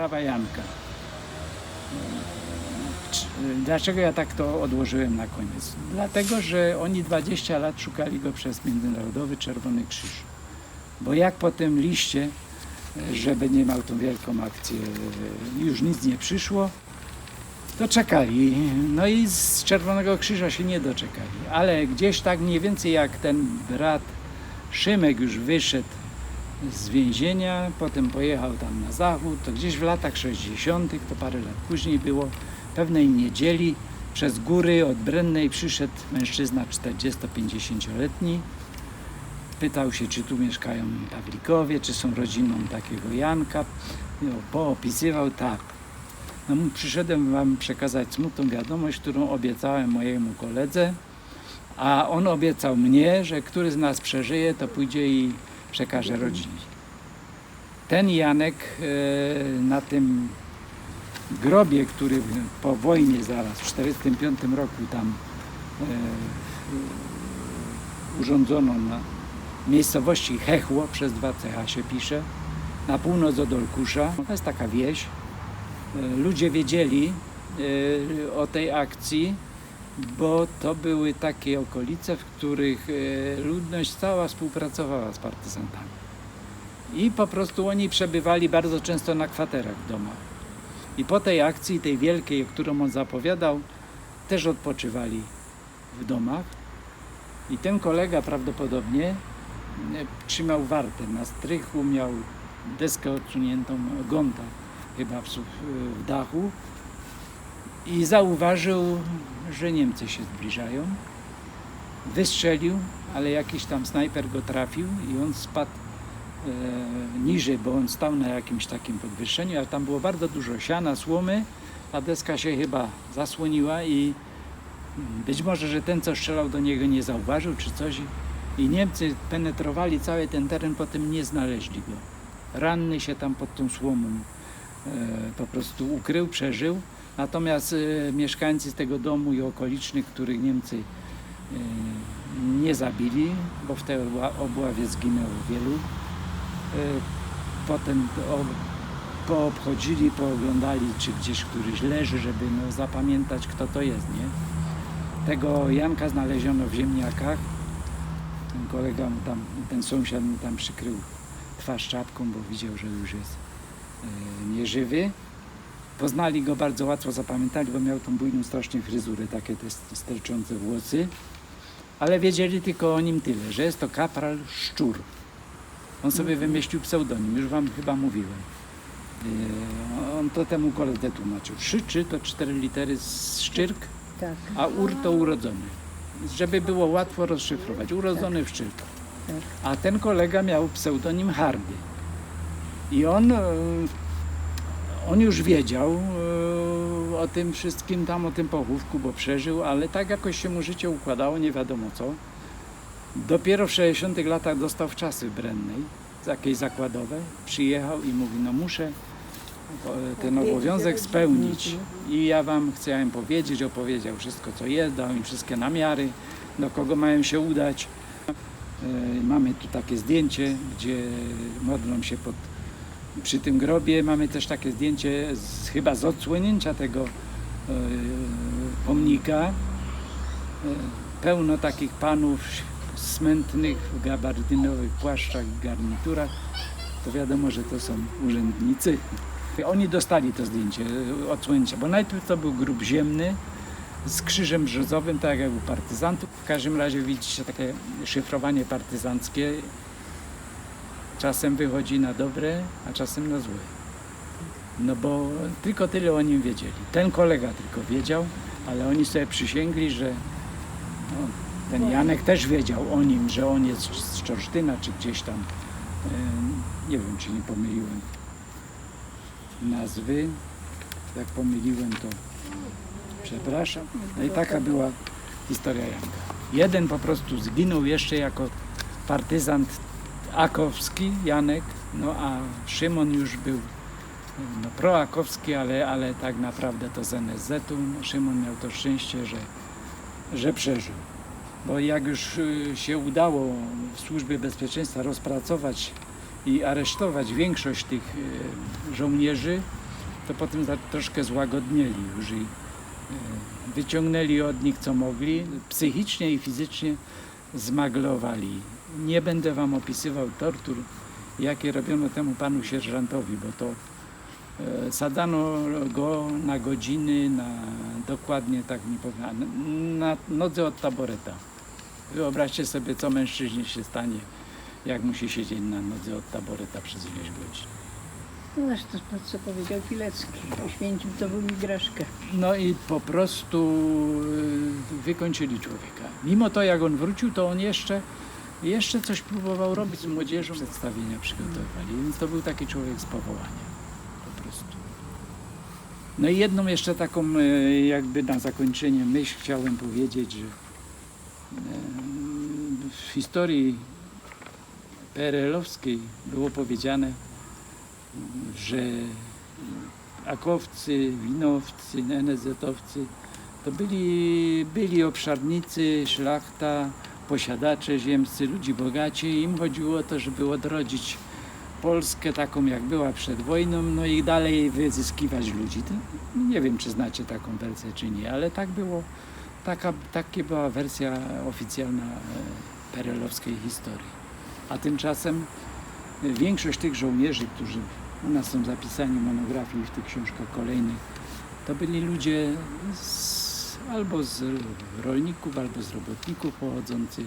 sprawa Janka. Dlaczego ja tak to odłożyłem na koniec? Dlatego, że oni 20 lat szukali go przez Międzynarodowy Czerwony Krzyż. Bo jak po tym liście, e, żeby nie miał tą wielką akcję, już nic nie przyszło, to czekali. No i z Czerwonego Krzyża się nie doczekali. Ale gdzieś tak mniej więcej jak ten brat Szymek już wyszedł z więzienia, potem pojechał tam na zachód, to gdzieś w latach 60., to parę lat później było, pewnej niedzieli przez góry od Brennej przyszedł mężczyzna 40-50-letni. Pytał się, czy tu mieszkają Pawlikowie, czy są rodziną takiego Janka. Poopisywał tak. No, przyszedłem wam przekazać smutną wiadomość, którą obiecałem mojemu koledze, a on obiecał mnie, że który z nas przeżyje, to pójdzie i przekaże rodzinie. Ten Janek e, na tym grobie, który po wojnie zaraz w 1945 roku tam e, urządzono na miejscowości Hechło, przez dwa CH się pisze, na północ od Olkusza. To jest taka wieś. E, Ludzie wiedzieli o tej akcji, bo to były takie okolice, w których e, ludność cała współpracowała z partyzantami. I po prostu oni przebywali bardzo często na kwaterach w domach. I po tej akcji, tej wielkiej, którą on zapowiadał, też odpoczywali w domach. I ten kolega prawdopodobnie e, trzymał wartę. Na strychu miał deskę odsuniętą, gonta chyba w dachu i zauważył, że Niemcy się zbliżają. Wystrzelił, ale jakiś tam snajper go trafił i on spadł e, niżej, bo on stał na jakimś takim podwyższeniu, a tam było bardzo dużo siana, słomy, a deska się chyba zasłoniła i być może, że ten, co strzelał do niego nie zauważył czy coś i Niemcy penetrowali cały ten teren, potem nie znaleźli go. Ranny się tam pod tą słomą e, po prostu ukrył, przeżył. Natomiast e, mieszkańcy tego domu i okolicznych, których Niemcy e, nie zabili, bo w tej obła- obławie zginęło wielu, e, potem poobchodzili, pooglądali, czy gdzieś któryś leży, żeby no, zapamiętać, kto to jest, nie? Tego Janka znaleziono w ziemniakach. Ten kolega mu tam, ten sąsiad mu tam przykrył twarz czapką, bo widział, że już jest nieżywy. Poznali go bardzo łatwo, zapamiętali, bo miał tą bujną strasznie fryzurę, takie te sterczące włosy. Ale wiedzieli tylko o nim tyle, że jest to kapral Szczur. On sobie wymyślił pseudonim, już wam chyba mówiłem. E, On to temu koledze tłumaczył. Szy, czy to cztery litery z Szczyrk, Tak. a ur to urodzony. Żeby było łatwo rozszyfrować. Urodzony w Szczyrku. Tak. A ten kolega miał pseudonim Hardy. I on, e, on już wiedział e, o tym wszystkim tam, o tym pochówku, bo przeżył, ale tak jakoś się mu życie układało, nie wiadomo co. Dopiero w 60 latach dostał w czasy Brennej, jakieś zakładowe. Przyjechał i mówi, no muszę e, ten obowiązek spełnić. I ja wam chciałem powiedzieć, opowiedział wszystko co jest, dał im wszystkie namiary, do kogo mają się udać. E, Mamy tu takie zdjęcie, gdzie modlą się pod, przy tym grobie. Mamy też takie zdjęcie z, chyba z odsłonięcia tego e, pomnika. E, pełno takich panów smętnych w gabarytynowych płaszczach i garniturach. To wiadomo, że to są urzędnicy. Oni dostali to zdjęcie e, odsłonięcia, bo najpierw to był grób ziemny z krzyżem brzozowym, tak jak u partyzantów. W każdym razie widzicie takie szyfrowanie partyzanckie. Czasem wychodzi na dobre, a czasem na złe. No bo tylko tyle o nim wiedzieli. Ten kolega tylko wiedział, ale oni sobie przysięgli, że no, ten Janek też wiedział o nim, że on jest z Czorsztyna, czy gdzieś tam. Nie wiem, czy nie pomyliłem nazwy. Jak pomyliłem, to przepraszam. No i taka była historia Janka. Jeden po prostu zginął jeszcze jako partyzant akowski, Janek, no a Szymon już był no, proakowski, ale, ale tak naprawdę to z NSZ-u. No, Szymon miał to szczęście, że, że przeżył. Bo jak już y, się udało w służbie bezpieczeństwa rozpracować i aresztować większość tych y, żołnierzy, to potem troszkę złagodnieli już i e, wyciągnęli od nich co mogli, psychicznie i fizycznie zmaglowali. Nie będę wam opisywał tortur, jakie robiono temu panu sierżantowi, bo to e, sadzano go na godziny, na dokładnie tak mi powiem, na nodze od taboreta. Wyobraźcie sobie, co mężczyźnie się stanie, jak musi siedzieć na nodze od taboreta przez ileś godzin. No zresztą to, co powiedział Pilecki. Poświęcił to w igraszkę. No i po prostu y, wykończyli człowieka. Mimo to, jak on wrócił, to on jeszcze, jeszcze coś próbował robić z młodzieżą. Przedstawienia przygotowali, więc to był taki człowiek z powołania. Po prostu. No i jedną jeszcze taką y, jakby na zakończenie myśl chciałem powiedzieć, że y, w historii PRL-owskiej było powiedziane, że akowcy, winowcy, NZ-owcy to byli, byli obszarnicy, szlachta, posiadacze ziemscy, ludzi bogaci. Im chodziło o to, żeby odrodzić Polskę taką, jak była przed wojną, no i dalej wyzyskiwać ludzi. To nie wiem, czy znacie taką wersję, czy nie, ale tak było, taka, taka była wersja oficjalna e, perelowskiej historii. A tymczasem e, większość tych żołnierzy, którzy u nas są zapisani w monografii w tych książkach kolejnych, to byli ludzie z, albo z rolników, albo z robotników pochodzący,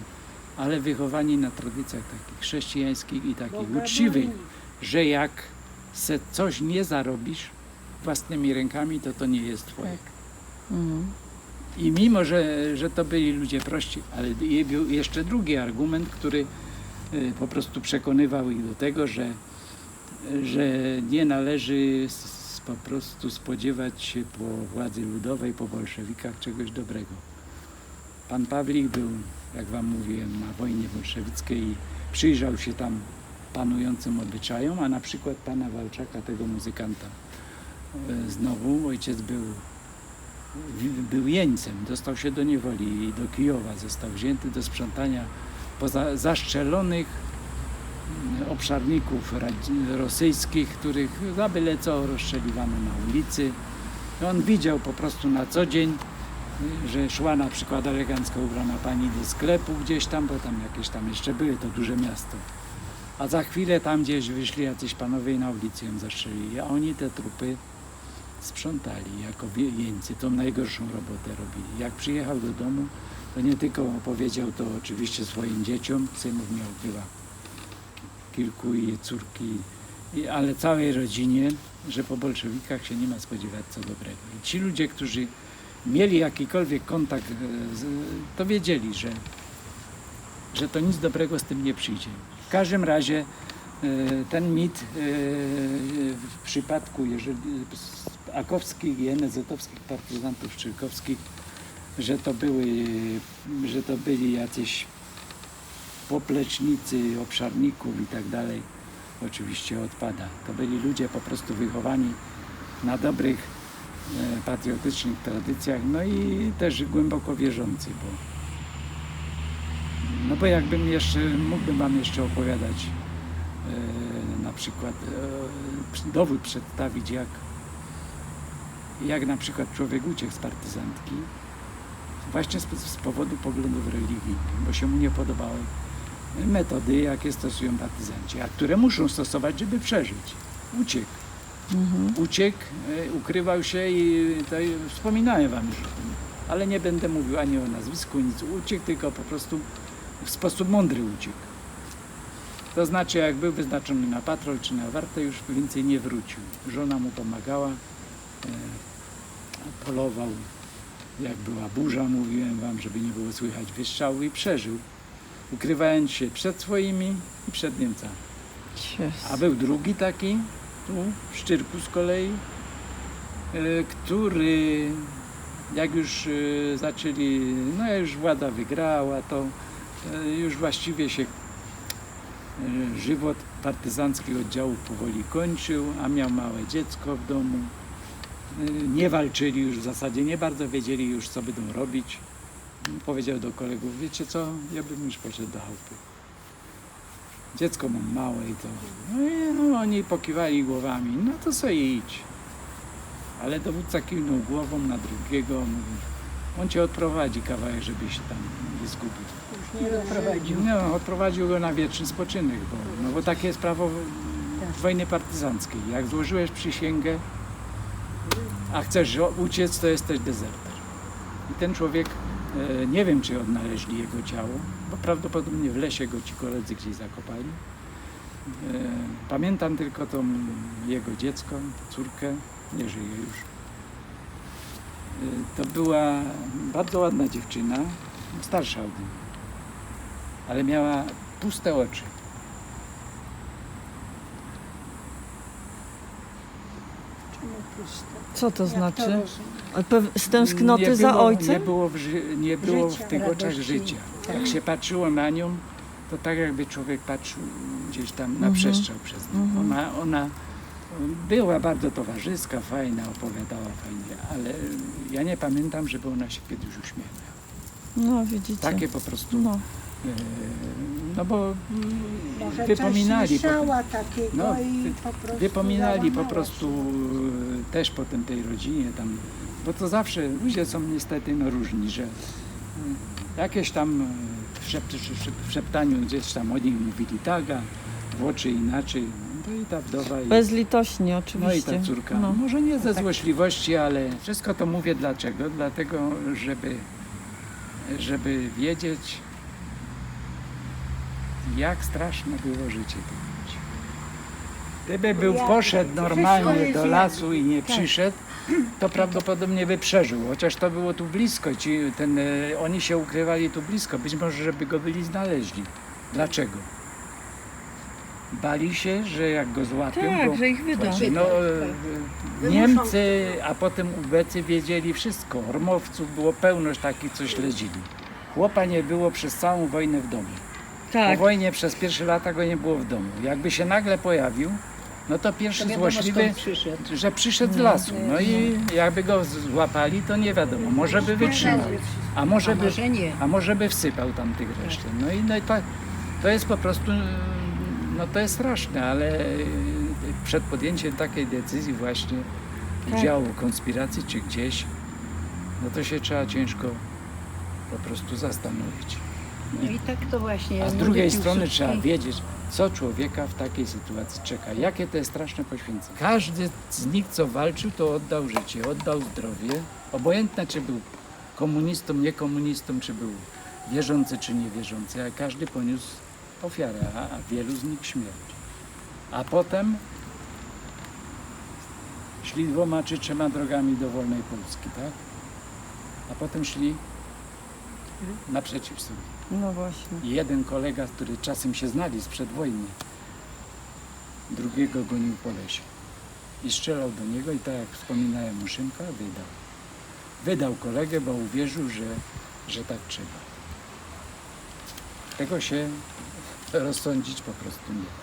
ale wychowani na tradycjach takich chrześcijańskich i takich uczciwych, że jak se coś nie zarobisz własnymi rękami, to to nie jest twoje. Tak. Mhm. I mimo, że, że to byli ludzie prości, ale był jeszcze drugi argument, który y, po prostu przekonywał ich do tego, że, że nie należy po prostu spodziewać się po władzy ludowej, po bolszewikach czegoś dobrego. Pan Pawlik był, jak wam mówiłem, na wojnie bolszewickiej i przyjrzał się tam panującym obyczajom, a na przykład pana Walczaka, tego muzykanta, y, znowu ojciec był był jeńcem, dostał się do niewoli i do Kijowa został wzięty do sprzątania poza zastrzelonych obszarników rosyjskich, których za byle co rozstrzeliwano na ulicy. On widział po prostu na co dzień, że szła na przykład elegancko ubrana pani do sklepu gdzieś tam, bo tam jakieś tam jeszcze były, to duże miasto. A za chwilę tam gdzieś wyszli jacyś panowie na ulicy ją zastrzelili, a oni te trupy sprzątali jako jeńcy, tą najgorszą robotę robili. Jak przyjechał do domu, to nie tylko opowiedział to oczywiście swoim dzieciom, synów miał chyba kilku i córki, ale całej rodzinie, że po bolszewikach się nie ma spodziewać co dobrego. I ci ludzie, którzy mieli jakikolwiek kontakt, e, to wiedzieli, że, że to nic dobrego z tym nie przyjdzie. W każdym razie e, ten mit e, w przypadku jeżeli, akowskich i NZ-owskich partyzantów szczyrkowskich, że to były, że to byli jacyś poplecznicy obszarników i tak dalej, oczywiście odpada. To byli ludzie po prostu wychowani na dobrych e, patriotycznych tradycjach, no i też głęboko wierzący, bo no bo jakbym jeszcze, mógłbym wam jeszcze opowiadać e, na przykład e, dowód przedstawić, jak, jak na przykład człowiek uciekł z partyzantki właśnie z, z powodu poglądów religijnych, bo się mu nie podobały metody, jakie stosują partyzanci, a które muszą stosować, żeby przeżyć. Uciekł. Mhm. Uciekł, e, ukrywał się i to wspominałem wam już o tym, ale nie będę mówił ani o nazwisku, nic. Uciekł, tylko po prostu w sposób mądry uciekł. To znaczy, jak był wyznaczony na patrol czy na wartę, już więcej nie wrócił. Żona mu pomagała, e, polował. Jak była burza, mówiłem wam, żeby nie było słychać wystrzału i przeżył, ukrywając się przed swoimi i przed Niemcami. A był drugi taki, tu w Szczyrku z kolei, e, który jak już e, zaczęli, no jak już władza wygrała, to e, już właściwie się żywot partyzanckich oddziałów powoli kończył, a miał małe dziecko w domu. Nie walczyli już w zasadzie, nie bardzo wiedzieli już co będą robić. Powiedział do kolegów, wiecie co, ja bym już poszedł do chałupy. Dziecko mam małe i to. No i no, oni pokiwali głowami, no to sobie idź. Ale dowódca kiwnął głową na drugiego, mówi, on cię odprowadzi kawałek, żebyś się tam nie zgubił. Już nie doprowadził. No, odprowadził go na wieczny spoczynek, bo, no bo takie jest prawo wojny partyzanckiej. Jak złożyłeś przysięgę, a chcesz uciec, to jesteś dezerter. I ten człowiek, nie wiem czy odnaleźli jego ciało, bo prawdopodobnie w lesie go ci koledzy gdzieś zakopali. E, Pamiętam tylko tą jego dziecko, córkę, nie żyje już. E, To była bardzo ładna dziewczyna, starsza od niej, ale miała puste oczy. Co to znaczy? pew- Z tęsknoty nie za było, ojcem? Nie było, w, ży- nie było Życia, w tych oczach radości. życia. Jak się patrzyło na nią, to tak jakby człowiek patrzył gdzieś tam na Mhm. przestrzał przez nią. Mhm. Ona, ona była bardzo towarzyska, fajna, opowiadała fajnie, ale ja nie pamiętam, żeby ona się kiedyś uśmiechnęła. No widzicie. Takie po prostu, No. No bo Może wypominali. coś potem. słyszała takiego No, i po prostu Wypominali po prostu e, też potem tej rodzinie tam, bo to zawsze ludzie są niestety no, różni, że mm, jakieś tam w, szep, w szeptaniu gdzieś tam oni mówili tak, a w oczy inaczej. No i ta wdowa i, Bezlitośnie no i oczywiście. ta córka. No. Może nie ze złośliwości, ale wszystko to mówię dlaczego? Dlatego, żeby, żeby wiedzieć, jak straszne było życie tych ludzi. Gdyby był Ja- poszedł normalnie do lasu i nie tak. przyszedł, to prawdopodobnie by przeżył, chociaż to było tu blisko. Ci, ten, e, oni się ukrywali tu blisko, być może, żeby go byli znaleźli. Dlaczego? Bali się, że jak go złapią, Tak, bo że ich wyda. Właśnie, no, e, Niemcy, a potem Ubecy wiedzieli wszystko. Ormowców było pełność takich, co śledzili. Chłopa nie było przez całą wojnę w domu. Tak. Po wojnie przez pierwsze lata go nie było w domu. Jakby się nagle pojawił, no to To pierwszy wiadomo, złośliwy, przyszedł. że przyszedł z lasu. No i jakby go złapali, to nie wiadomo. Może by wytrzymał, a może by, a może by wsypał tam tych resztę. No i, no i to, to jest po prostu, no to jest straszne, ale przed podjęciem takiej decyzji właśnie Tak. udziału w konspiracji czy gdzieś, no to się trzeba ciężko po prostu zastanowić. No i tak to właśnie. A z drugiej strony trzeba wiedzieć, co człowieka w takiej sytuacji czeka, jakie to jest straszne poświęcenie. Każdy z nich, co walczył, to oddał życie, oddał zdrowie, obojętne czy był komunistą, niekomunistą, czy był wierzący, czy niewierzący, ale każdy poniósł ofiarę, a a wielu z nich śmierć. A potem szli dwoma czy trzema drogami do wolnej Polski, tak? A potem szli naprzeciw sobie. No właśnie. I jeden kolega, który czasem się znali sprzed wojny, drugiego gonił po lesie. I strzelał do niego i tak jak wspominałem Muszynka, wydał. Wydał kolegę, bo uwierzył, że, że tak trzeba. Tego się rozsądzić po prostu nie da.